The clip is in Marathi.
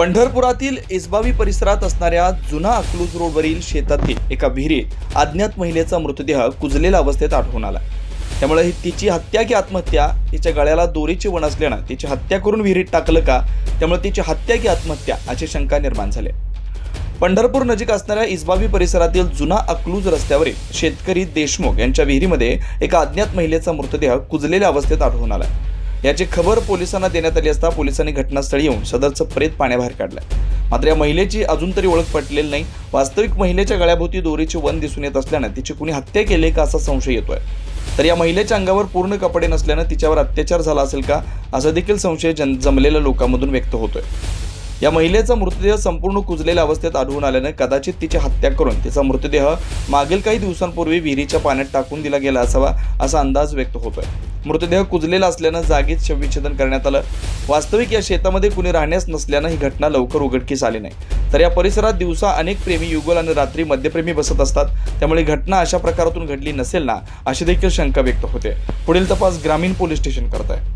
पंढरपुरातील इसबावी परिसरात असणाऱ्या जुना अकलूज रोडवरील शेतातील एका विहिरीत अज्ञात महिलेचा मृतदेह कुजलेल्या अवस्थेत आढळून आला. त्यामुळे ही तिची हत्या की आत्महत्या तिच्या गळ्याला दोरीची वण असल्यानं तिची हत्या करून विहिरीत टाकलं का? त्यामुळे तिची हत्या की आत्महत्या अशी शंका निर्माण झाली. पंढरपूर नजीक असणाऱ्या इसबावी परिसरातील जुना अकलूज रस्त्यावरील शेतकरी देशमुख यांच्या विहिरीमध्ये एका अज्ञात महिलेचा मृतदेह कुजलेल्या अवस्थेत आढळून आला. याची खबर पोलिसांना देण्यात आली असता पोलिसांनी घटनास्थळी येऊन सदरचं प्रेत पाण्याबाहेर काढलं मात्र या महिलेची अजून तरी ओळख पटलेली नाही. वास्तविक महिलेच्या गळ्याभोवती दोरीचे वन दिसून येत असल्यानं तिची कुणी हत्या केली का असा संशय येतोय. तर या महिलेच्या अंगावर पूर्ण कपडे नसल्यानं तिच्यावर अत्याचार झाला असेल का? असा देखील संशय जन जमलेल्या लोकांमधून व्यक्त होतोय. या महिलेचा मृतदेह संपूर्ण कुजलेल्या अवस्थेत आढळून आल्यानं कदाचित तिची हत्या करून तिचा मृतदेह मागील काही दिवसांपूर्वी विहिरीच्या पाण्यात टाकून दिला गेला असावा असा अंदाज व्यक्त होतोय. मृतदेह कुजलेला असल्यानं जागीच शवविच्छेदन करण्यात आलं. वास्तविक या शेतामध्ये कुणी राहण्यास नसल्यानं ही घटना लवकर उघडकीस आली नाही. तर या परिसरात दिवसा अनेक प्रेमी युगल आणि रात्री मद्यप्रेमी बसत असतात. त्यामुळे घटना अशा प्रकारातून घडली नसेल ना अशी देखील शंका व्यक्त होते. पुढील तपास ग्रामीण पोलीस स्टेशन करत आहे